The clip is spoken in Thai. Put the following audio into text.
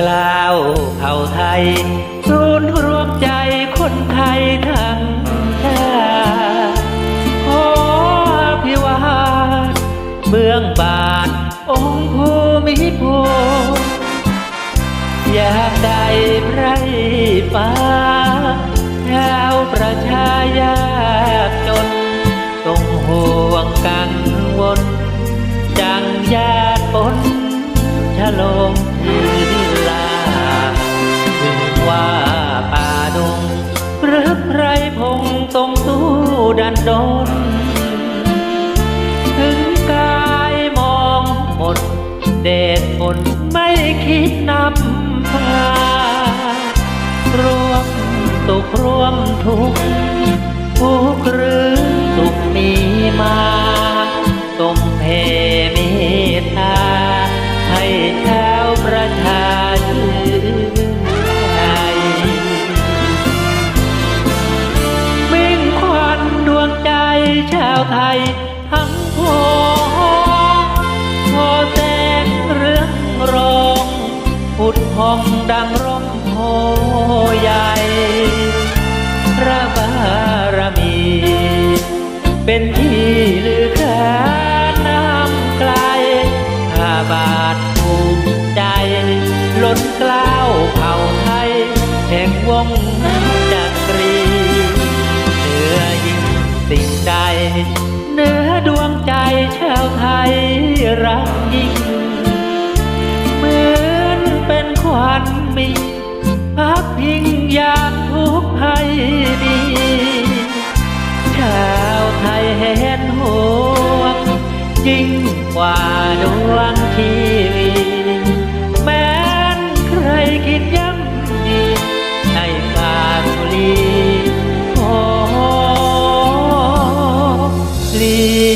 กล้าวเผ่าไทยศูนย์รวมใจคนไทยทั้งชาติขอพิวาทเบื้องบานองค์ภูมิพลอยากได้ไพรฟ้าชาวประชายากจนต้องห่วงกังวล จังญาติปนฉลอง ดันดน ถึงกายมองหมดเดชผลไม่คิดนำพารวมตุกข์ร่วมทุกทุกหรือสุขมีมาสม ไทยทั้งพองพอแสงเรื่องรองพุดพองดังร่มโพใหญ่ พระบารมี เป็นที่ลือขานน้ำไกลข้าบาทภูมิใจ ล้นกล้าวเผ่าไทยแห่งวง เนื้อดวงใจชาวไทยรักยิ่ง เหมือนเป็นควันมีพักพิงยามทุกภัยดีชาวไทยเห็นห่วงยิ่งกว่าดวงทีวีแม้นใครคิดยัง sleep.